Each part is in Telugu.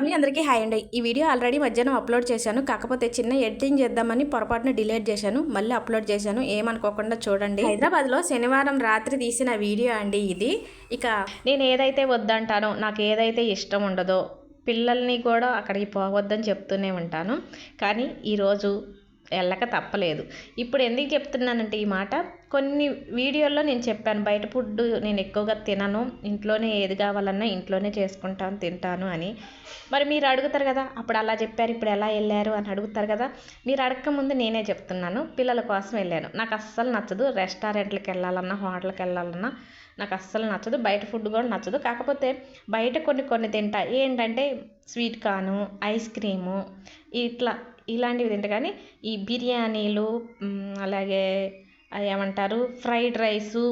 ఫ్యామిలీ అందరికీ హాయ్ అండి. ఈ వీడియో ఆల్రెడీ మధ్యాహ్నం అప్లోడ్ చేశాను. కాకపోతే చిన్న ఎడిటింగ్ చేద్దామని పొరపాటున డిలీట్ చేశాను. మళ్ళీ అప్లోడ్ చేశాను. ఏమనుకోకుండా చూడండి. హైదరాబాద్లో శనివారం రాత్రి తీసిన వీడియో అండి ఇది. ఇక నేను ఏదైతే వద్దంటానో నాకు ఏదైతే ఇష్టం ఉండదో పిల్లల్ని కూడా అక్కడికి పోవద్దని చెప్తూనే ఉంటాను. కానీ ఈరోజు వెళ్ళక తప్పలేదు. ఇప్పుడు ఎందుకు చెప్తున్నానంటే ఈ మాట? కొన్ని వీడియోల్లో నేను చెప్పాను బయట ఫుడ్ నేను ఎక్కువగా తినను ఇంట్లోనే ఏది కావాలన్నా ఇంట్లోనే చేసుకుంటాను తింటాను అని. మరి మీరు అడుగుతారు కదా అప్పుడు అలా చెప్పారు ఇప్పుడు ఎలా వెళ్ళారు అని అడుగుతారు కదా మీరు అడగక ముందు నేనే చెప్తున్నాను. పిల్లల కోసం వెళ్ళాను. నాకు అస్సలు నచ్చదు రెస్టారెంట్లకు వెళ్ళాలన్నా హోటల్కి వెళ్ళాలన్నా నాకు అస్సలు నచ్చదు. బయట ఫుడ్ కూడా నచ్చదు. కాకపోతే బయట కొన్ని కొన్ని తింటా. ఏంటంటే స్వీట్ కార్ను ఐస్ క్రీము ఇట్లా ఇలాంటివి తింటా. కానీ ఈ బిర్యానీలు అలాగే ఏమంటారు ఫ్రైడ్ రైసు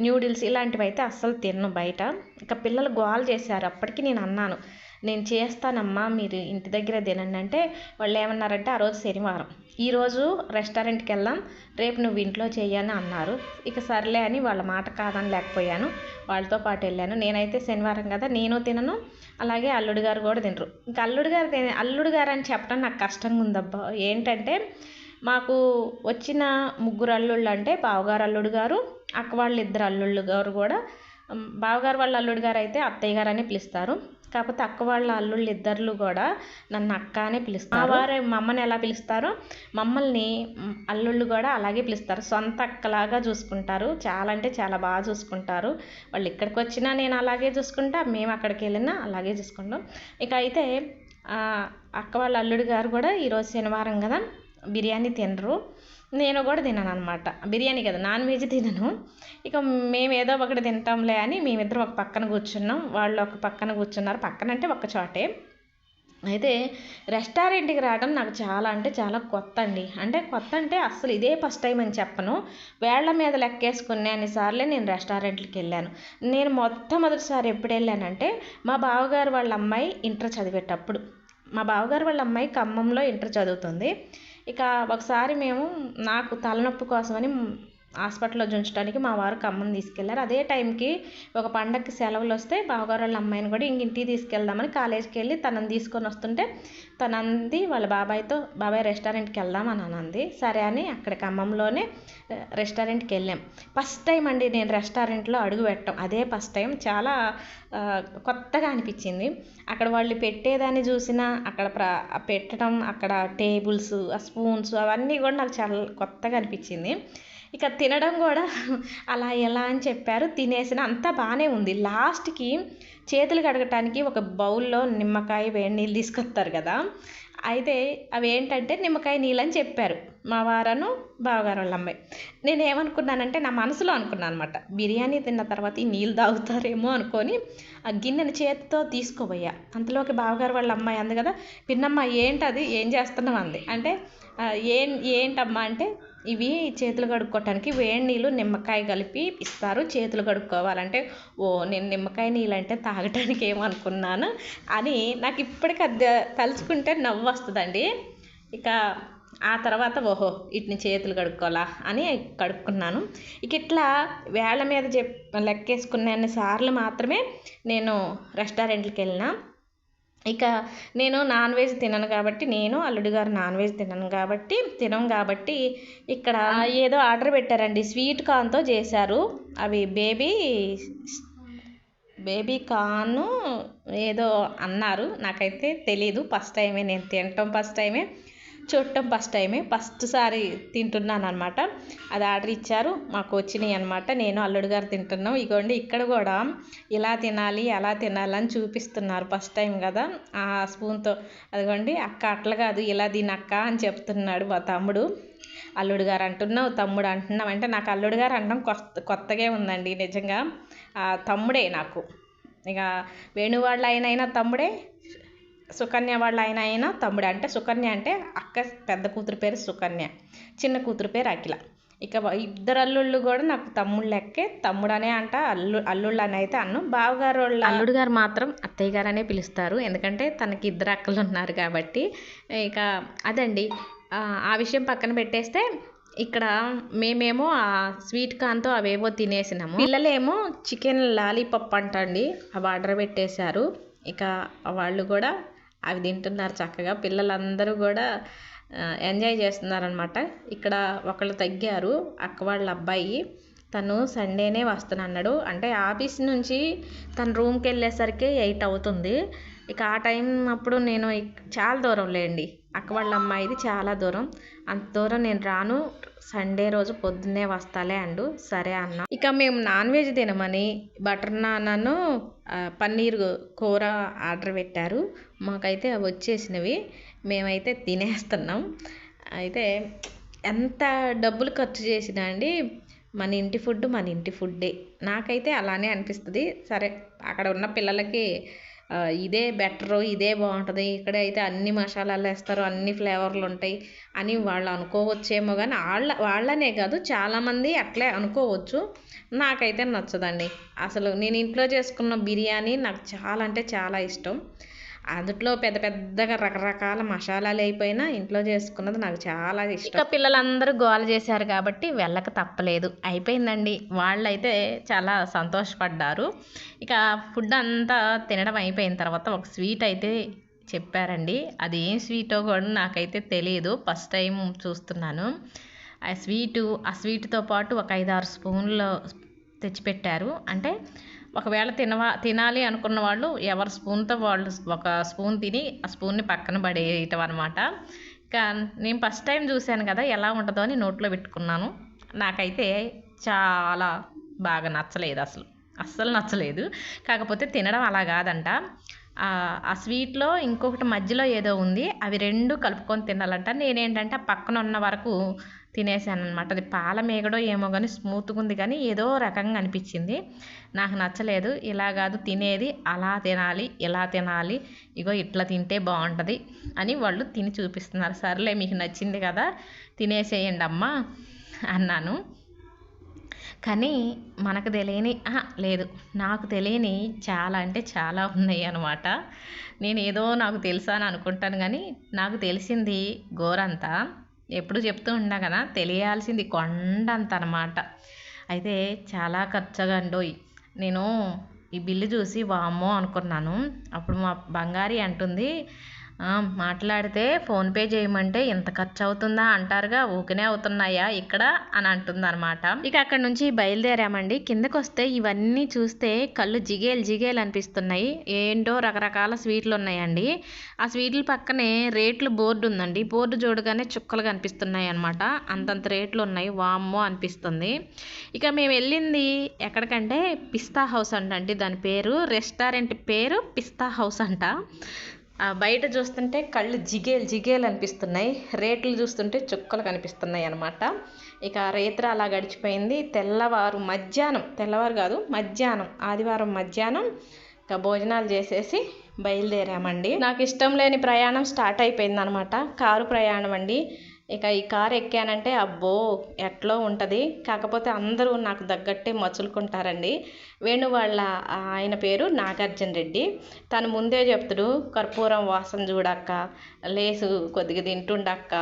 న్యూడిల్స్ ఇలాంటివి అయితే అస్సలు తిన్ను బయట. ఇక పిల్లలు గోల్ చేశారు. అప్పటికి నేను అన్నాను నేను చేస్తానమ్మా మీరు ఇంటి దగ్గర తినండి. అంటే వాళ్ళు ఏమన్నారంటే ఆ రోజు శనివారం. ఈరోజు రెస్టారెంట్కి వెళ్దాం. రేపు నువ్వు ఇంట్లో చేయని అన్నారు. ఇక సర్లే అని వాళ్ళ మాట కాదని లేకపోయాను. వాళ్ళతో పాటు వెళ్ళాను. నేనైతే శనివారం కదా నేను తినను. అలాగే అల్లుడు గారు కూడా తినరు. ఇంకా అల్లుడు గారు తిన అల్లుడు గారు అని చెప్పడం నాకు కష్టంగా ఉందబ్బా. ఏంటంటే మాకు వచ్చిన ముగ్గురు అల్లుళ్ళు అంటే బావగారు అల్లుడు గారు అక్క వాళ్ళ ఇద్దరు అల్లుళ్ళు గారు కూడా బావగారు వాళ్ళ అల్లుడు గారు అయితే అత్తయ్య గారు అని పిలుస్తారు. కాకపోతే అక్క వాళ్ళ అల్లుళ్ళు ఇద్దరు కూడా నన్ను అక్క అనే పిలుస్తారు. వారు మా అమ్మని ఎలా పిలుస్తారో? మమ్మల్ని అల్లుళ్ళు కూడా అలాగే పిలుస్తారు. సొంత అక్కలాగా చూసుకుంటారు. చాలా అంటే చాలా బాగా చూసుకుంటారు. వాళ్ళు ఇక్కడికి వచ్చినా నేను అలాగే చూసుకుంటా మేము అక్కడికి వెళ్ళినా అలాగే చూసుకుంటాం. ఇక అయితే అక్క వాళ్ళ అల్లుడు గారు కూడా ఈరోజు శనివారం కదా బిర్యానీ తినరు. నేను కూడా తినను అనమాట బిర్యానీ కదా నాన్ వెజ్ తినను. ఇక మేము ఏదో ఒకటి తింటాంలే అని మేమిద్దరం ఒక పక్కన కూర్చున్నాం. వాళ్ళు ఒక పక్కన కూర్చున్నారు. పక్కన అంటే ఒక చోటే. అయితే రెస్టారెంట్కి రావడం నాకు చాలా అంటే చాలా కొత్త అండి అంటే కొత్త అంటే అస్సలు ఇదే ఫస్ట్ టైం అని చెప్పను. వేళ్ళ మీద లెక్కేసుకునే అన్నిసార్లే నేను రెస్టారెంట్కి వెళ్ళాను. నేను మొట్టమొదటిసారి ఎప్పుడు వెళ్ళానంటే మా బావగారు వాళ్ళ అమ్మాయి ఇంటర్ చదివేటప్పుడు. మా బావగారు వాళ్ళ అమ్మాయి ఖమ్మంలో ఇంటర్ చదువుతుంది. ఇక ఒకసారి మేము నాకు తలనొప్పి కోసమని హాస్పిటల్లో ఉంచడానికి మా వారు ఖమ్మం తీసుకెళ్ళారు. అదే టైంకి ఒక పండగకి సెలవులు వస్తే బావగారు వాళ్ళ అమ్మాయిని కూడా ఇంక ఇంటికి తీసుకెళ్దామని కాలేజీకి వెళ్ళి తనని తీసుకొని వస్తుంటే తను అంది వాళ్ళ బాబాయ్తో బాబాయ్ రెస్టారెంట్కి వెళ్దాం అని అంది సరే అని అక్కడ ఖమ్మంలోనే రెస్టారెంట్కి వెళ్ళాం. ఫస్ట్ టైం అండి నేను రెస్టారెంట్లో అడుగు పెట్టడం. అదే ఫస్ట్ టైం. చాలా కొత్తగా అనిపించింది. అక్కడ వాళ్ళు పెట్టేదాన్ని చూసినా అక్కడ ప్ర పెట్టడం అక్కడ టేబుల్స్ ఆ స్పూన్స్ అవన్నీ కూడా నాకు చాలా కొత్తగా అనిపించింది. ఇక తినడం కూడా అలా ఎలా అని చెప్పారు. తినేసిన అంతా బాగానే ఉంది. లాస్ట్కి చేతులు కడగటానికి ఒక బౌల్లో నిమ్మకాయ వేడి నీళ్ళు తీసుకొస్తారు కదా. అయితే అవి ఏంటంటే నిమ్మకాయ నీళ్ళు అని చెప్పారు. మా వారను బావగారు వాళ్ళ అమ్మాయి. నేను ఏమనుకున్నానంటే నా మనసులో అనుకున్నాను అనమాట బిర్యానీ తిన్న తర్వాత ఈ నీళ్ళు తాగుతారేమో అనుకొని ఆ గిన్నెని చేతితో తీసుకోబోయా. అంతలోకి బావగారు వాళ్ళ అమ్మాయి అంది కదా పిన్నమ్మ ఏంటది? ఏం చేస్తున్నాం అంది. అంటే ఏం ఏంటమ్మా? అంటే ఇవి చేతులు కడుక్కోవటానికి వేడి నీళ్ళు నిమ్మకాయ కలిపి ఇస్తారు చేతులు కడుక్కోవాలంటే ఓ నేను నిమ్మకాయ నీళ్ళు అంటే తాగటానికి ఏమనుకున్నాను? అని నాకు ఇప్పటికి అది తలుచుకుంటే నవ్వు వస్తుందండి. ఇక ఆ తర్వాత ఓహో వీటిని చేతులు కడుక్కోవాలా అని కడుక్కున్నాను. ఇక ఇట్లా వేళ్ళ మీద చెప్ లెక్కేసుకున్న సార్లు మాత్రమే నేను రెస్టారెంట్కి వెళ్ళినా. ఇక నేను నాన్ వెజ్ తినను కాబట్టి నేను అల్లుడి గారు నాన్ వెజ్ తినను కాబట్టి తినం కాబట్టి ఇక్కడ ఏదో ఆర్డర్ పెట్టారండి. స్వీట్ కార్న్తో చేశారు. అవి బేబీ బేబీ కార్న్ ఏదో అన్నారు. నాకైతే తెలీదు. ఫస్ట్ టైమే నేను తినటం ఫస్ట్ టైమే. చూడటం ఫస్ట్ టైమే ఫస్ట్ సారి తింటున్నాను అనమాట అది ఆర్డర్ ఇచ్చారు. మాకు వచ్చినాయి అనమాట నేను అల్లుడు గారు తింటున్నాం. ఇగోండి ఇక్కడ కూడా ఇలా తినాలి అలా తినాలి అని చూపిస్తున్నారు ఫస్ట్ టైం కదా. ఆ స్పూన్తో అదిగోండి అక్క అట్లా కాదు ఇలా తినక్క అని చెప్తున్నాడు మా తమ్ముడు. అల్లుడు గారు అంటున్నావు తమ్ముడు అంటున్నావు అంటే నాకు అల్లుడు గారు అనడం కొత్త కొత్తగా ఉందండి నిజంగా. తమ్ముడే నాకు. ఇక వేణువాళ్ళ ఆయన అయినా తమ్ముడే. సుకన్య వాళ్ళ ఆయన అయినా తమ్ముడు. అంటే సుకన్య అంటే అక్క పెద్ద కూతురు పేరు సుకన్య. చిన్న కూతురు పేరు అఖిల. ఇక ఇద్దరు అల్లుళ్ళు కూడా నాకు తమ్ముడు లెక్కే. తమ్ముడనే అంట అల్లు అల్లుళ్ళు అని అయితే అన్ను. బావగారు వాళ్ళ అల్లుడు గారు మాత్రం అత్తయ్య గారు అనే పిలుస్తారు. ఎందుకంటే తనకి ఇద్దరు అక్కలు ఉన్నారు కాబట్టి. ఇక అదండి. ఆ, విషయం పక్కన పెట్టేస్తే ఇక్కడ మేమేమో ఆ స్వీట్ కార్న్తో అవేవో తినేసినాము. పిల్లలేమో చికెన్ లాలీపప్ అంట అండి అవి ఆర్డర్ పెట్టేశారు. ఇక వాళ్ళు కూడా అవి తింటున్నారు చక్కగా. పిల్లలందరూ కూడా ఎంజాయ్ చేస్తున్నారనమాట ఇక్కడ ఒకళ్ళు తగ్గారు అక్క వాళ్ళ అబ్బాయి. తను సండేనే వస్తానన్నాడు. అంటే ఆఫీస్ నుంచి తన రూమ్కి వెళ్ళేసరికి ఎయిట్ అవుతుంది. ఇక ఆ టైం అప్పుడు నేను చాలా దూరం లేండి. అక్క వాళ్ళ అమ్మాయిది చాలా దూరం. అంత దూరం నేను రాను. సండే రోజు పొద్దున్నే వస్తాలే అండు. సరే అన్న. ఇక మేము నాన్ వెజ్ తినమని బటర్ నాన్నను పన్నీర్ కూర ఆర్డర్ పెట్టారు. మాకైతే అవి వచ్చేసినవి. మేమైతే తినేస్తున్నాం. అయితే ఎంత డబ్బులు ఖర్చు చేసినా అండి మన ఇంటి ఫుడ్ మన ఇంటి ఫుడ్డే. నాకైతే అలానే అనిపిస్తుంది. సరే అక్కడ ఉన్న పిల్లలకి ఇదే బెటరు ఇదే బాగుంటుంది. ఇక్కడ అయితే అన్ని మసాలాలు వేస్తారు అన్ని ఫ్లేవర్లు ఉంటాయి అని వాళ్ళు అనుకోవచ్చేమో కానీ వాళ్ళ వాళ్ళనే కాదు చాలామంది అట్లే అనుకోవచ్చు. నాకైతే నచ్చదండి. అసలు నేను ఇంట్లో చేసుకున్న బిర్యానీ నాకు చాలా అంటే చాలా ఇష్టం. అందులో పెద్ద పెద్దగా రకరకాల మసాలాలు అయిపోయినా ఇంట్లో చేసుకున్నది నాకు చాలా ఇష్టం. ఇక పిల్లలందరూ గోల చేశారు కాబట్టి వెళ్ళక తప్పలేదు. అయిపోయిందండి. వాళ్ళైతే చాలా సంతోషపడ్డారు. ఇక ఫుడ్ అంతా తినడం అయిపోయిన తర్వాత ఒక స్వీట్ అయితే చెప్పారండి. అది ఏం స్వీటో కూడా నాకైతే తెలియదు ఫస్ట్ టైం చూస్తున్నాను. ఆ స్వీటు ఆ స్వీట్తో పాటు ఒక ఐదారు స్పూన్లు తెచ్చిపెట్టారు. అంటే ఒకవేళ తినవా తినాలి అనుకున్న వాళ్ళు ఎవరి స్పూన్తో వాళ్ళు ఒక స్పూన్ తిని ఆ స్పూన్ని పక్కన పడేయటం అనమాట ఇంకా నేను ఫస్ట్ టైం చూశాను కదా ఎలా ఉంటుందో అని నోట్లో పెట్టుకున్నాను. నాకైతే చాలా బాగా నచ్చలేదు అసలు. అస్సలు నచ్చలేదు. కాకపోతే తినడం అలా కాదంట. ఆ స్వీట్లో ఇంకొకటి మధ్యలో ఏదో ఉంది అవి రెండు కలుపుకొని తినాలంట. నేనేంటంటే పక్కన ఉన్న వరకు తినేసాను అనమాట అది పాల మేగడో ఏమో కానీ స్మూత్గా ఉంది కానీ ఏదో రకంగా అనిపించింది. నాకు నచ్చలేదు. ఇలా కాదు తినేది అలా తినాలి ఇలా తినాలి ఇగో ఇట్లా తింటే బాగుంటుంది అని వాళ్ళు తిని చూపిస్తున్నారు. సర్లే మీకు నచ్చింది కదా తినేసేయండి అమ్మ అన్నాను. కానీ మనకు తెలియని లేదు. నాకు తెలియని చాలా అంటే చాలా ఉన్నాయి అనమాట నేను ఏదో నాకు తెలుసా అని అనుకుంటాను కానీ నాకు తెలిసింది గోరంతా. ఎప్పుడు చెప్తూ ఉన్నా కదా తెలియాల్సింది కొండంత అనమాట అయితే చాలా ఖర్చుగండోయ్ నేను ఈ బిల్లు చూసి వామ్మో అనుకున్నాను. అప్పుడు మా బంగారి అంటుంది మాట్లాడితే ఫోన్పే చేయమంటే ఇంత ఖర్చు అవుతుందా అంటారుగా ఊకనే అవుతున్నాయా ఇక్కడ అని అంటుందన్నమాట. ఇక అక్కడ నుంచి బయలుదేరామండి. కిందకు వస్తే ఇవన్నీ చూస్తే కళ్ళు జిగేలు జిగేలు అనిపిస్తున్నాయి. ఏంటో రకరకాల స్వీట్లు ఉన్నాయండి. ఆ స్వీట్ల పక్కనే రేట్లు బోర్డు ఉందండి. బోర్డు చూడగానే చుక్కలు కనిపిస్తున్నాయి అనమాట అంతంత రేట్లు ఉన్నాయి. వామ్మో అనిపిస్తుంది. ఇక మేము వెళ్ళింది ఎక్కడికంటే పిస్తా హౌస్ అంటండి. దాని పేరు రెస్టారెంట్ పేరు పిస్తా హౌస్ అంట. బయట చూస్తుంటే కళ్ళు జిగేలు జిగేలు అనిపిస్తున్నాయి. రేట్లు చూస్తుంటే చుక్కలు కనిపిస్తున్నాయి అనమాట ఇక రేత్ర అలా గడిచిపోయింది. తెల్లవారు మధ్యాహ్నం తెల్లవారు కాదు మధ్యాహ్నం ఆదివారం మధ్యాహ్నం ఇక భోజనాలు చేసేసి బయలుదేరామండి. నాకు ఇష్టం లేని ప్రయాణం స్టార్ట్ అయిపోయింది అనమాట కారు ప్రయాణం అండి. ఇక ఈ కారు ఎక్కానంటే అబ్బో ఎట్లో ఉంటుంది. కాకపోతే అందరూ నాకు తగ్గట్టే మచులుకుంటారండి వేణు వాళ్ళ ఆయన పేరు నాగార్జున రెడ్డి. తను ముందే చెప్తాడు కర్పూరం వాసన చూడక్క లేసు కొద్దిగా తింటుండక్క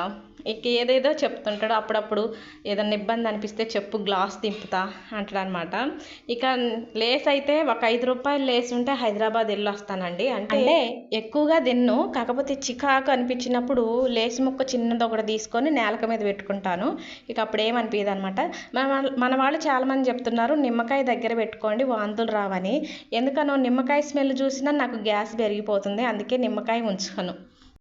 ఇక ఏదేదో చెప్తుంటాడు. అప్పుడప్పుడు ఏదన్నా ఇబ్బంది అనిపిస్తే చెప్పు గ్లాస్ దింపుతా అంటాడు అనమాట ఇక లేస్ అయితే ఒక ఐదు రూపాయలు లేస్ ఉంటే హైదరాబాద్ వెళ్ళి వస్తానండి అంటే? ఎక్కువగా తిన్ను. కాకపోతే చికాకు అనిపించినప్పుడు లేస్ ముక్క చిన్నది ఒకటి తీసుకొని నేలక మీద పెట్టుకుంటాను. ఇక అప్పుడు ఏమనిపించదు అనమాట మన మన వాళ్ళు చాలామంది చెప్తున్నారు నిమ్మకాయ దగ్గర పెట్టుకోండి వాంతులు రావని. ఎందుకనో నిమ్మకాయ స్మెల్ చూసినా నాకు గ్యాస్ పెరిగిపోతుంది. అందుకే నిమ్మకాయ ఉంచుకోను.